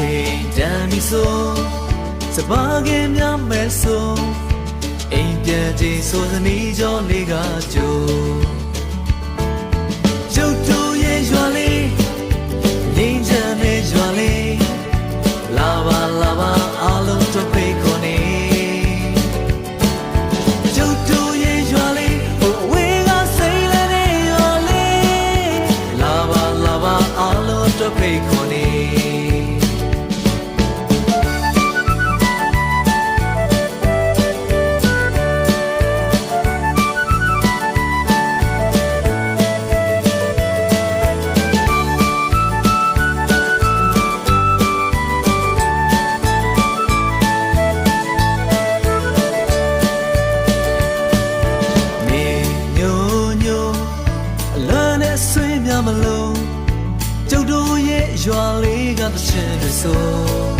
ချိန်တန်ပြီဆိုစပါးကင်များမဲဆိုအိမ်ပြန်ချိန်ဆိုစနီးကြောလေးကကြိုကျုပ်တို့ရဲ့ရွာလေးငိမ့်ချမ်းတဲ့ရွာလေးလာပါလာပါအားလုံးတို့ဖိတ်ခေါ်နေကျုပ်တို့ရဲ့ရွာလေးဟိုဝေးကစိတ်လည်းတဲ့ရွာလေးလာပါလာပါအားလုံးတို့ဖိတ်ခေါ်နေနေ များမလို့ကျုပ်တို့ရဲ့ရွာလေးကသချင်းတွေဆိုချိန်တန်ပြီ